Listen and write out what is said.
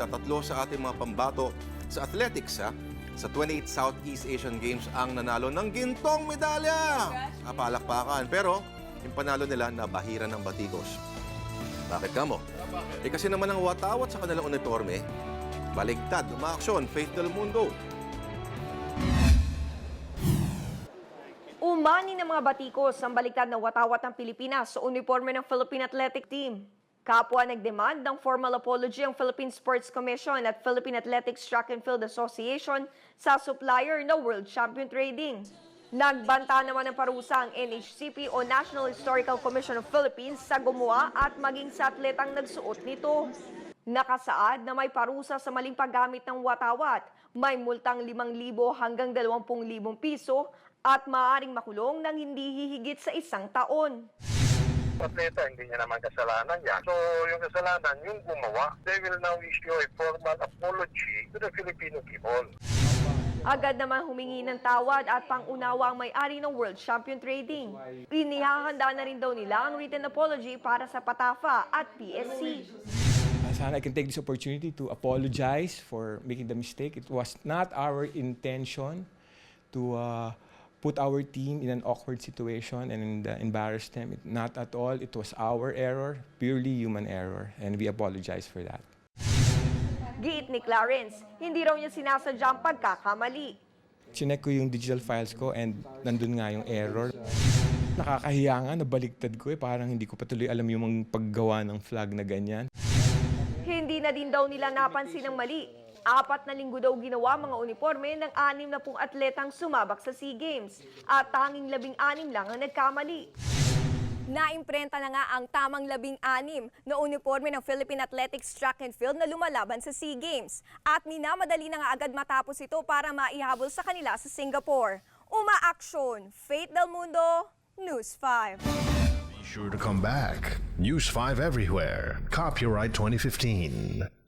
tatatlo sa ating mga pambato sa athletics ha. Sa 28 Southeast Asian Games ang nanalo ng gintong medalya. Ah, palakpakan. Pero yung panalo nila nabahira ng batikos. Bakit ka mo? Eh kasi naman ang watawat sa kanilang uniforme, baligtad, umaaksyon, Faith del Mundo. Umani ng mga batikos ang baliktad na watawat ng Pilipinas sa uniforme ng Philippine Athletic Team. Kapwa nagdemand ng formal apology ang Philippine Sports Commission at Philippine Athletics Track and Field Association sa supplier na World Champion Trading. Nagbanta naman ng parusa ang NHCP o National Historical Commission of Philippines sa gumawa at maging sa atletang nagsuot nito. Nakasaad na may parusa sa maling paggamit ng watawat, may multang 5,000 hanggang 20,000 piso at maaaring makulong ng hindi hihigit sa isang taon. Atleta, hindi niya naman kasalanan yan. So, yung kasalanan, yung gumawa, they will now issue a formal apology to the Filipino people. Agad naman humingi ng tawad at pangunawa ang may-ari ng World Champion Trading. Inihahanda na rin daw nila ang written apology para sa Patafa at PSC. Sana I can take this opportunity to apologize for making the mistake. It was not our intention to uh, put our team in an awkward situation and uh, embarrass them. It, not at all. It was our error, purely human error, and we apologize for that. Giit ni Clarence, hindi raw niya sinasadya ang pagkakamali. Chinek ko yung digital files ko and nandun nga yung error. Nakakahiya nga, nabaliktad ko eh. Parang hindi ko patuloy alam yung mga paggawa ng flag na ganyan. Hindi na din daw nila napansin ang mali. Apat na linggo daw ginawa mga uniforme ng anim na pong atletang sumabak sa SEA Games at tanging labing-anim lang ang nagkamali. Naimprenta na nga ang tamang labing-anim na uniforme ng Philippine Athletics Track and Field na lumalaban sa SEA Games at minamadali na nga agad matapos ito para maihabol sa kanila sa Singapore. Uma-aksyon, Faith Del Mundo, News 5. Be sure to come back. News 5 everywhere. Copyright 2015.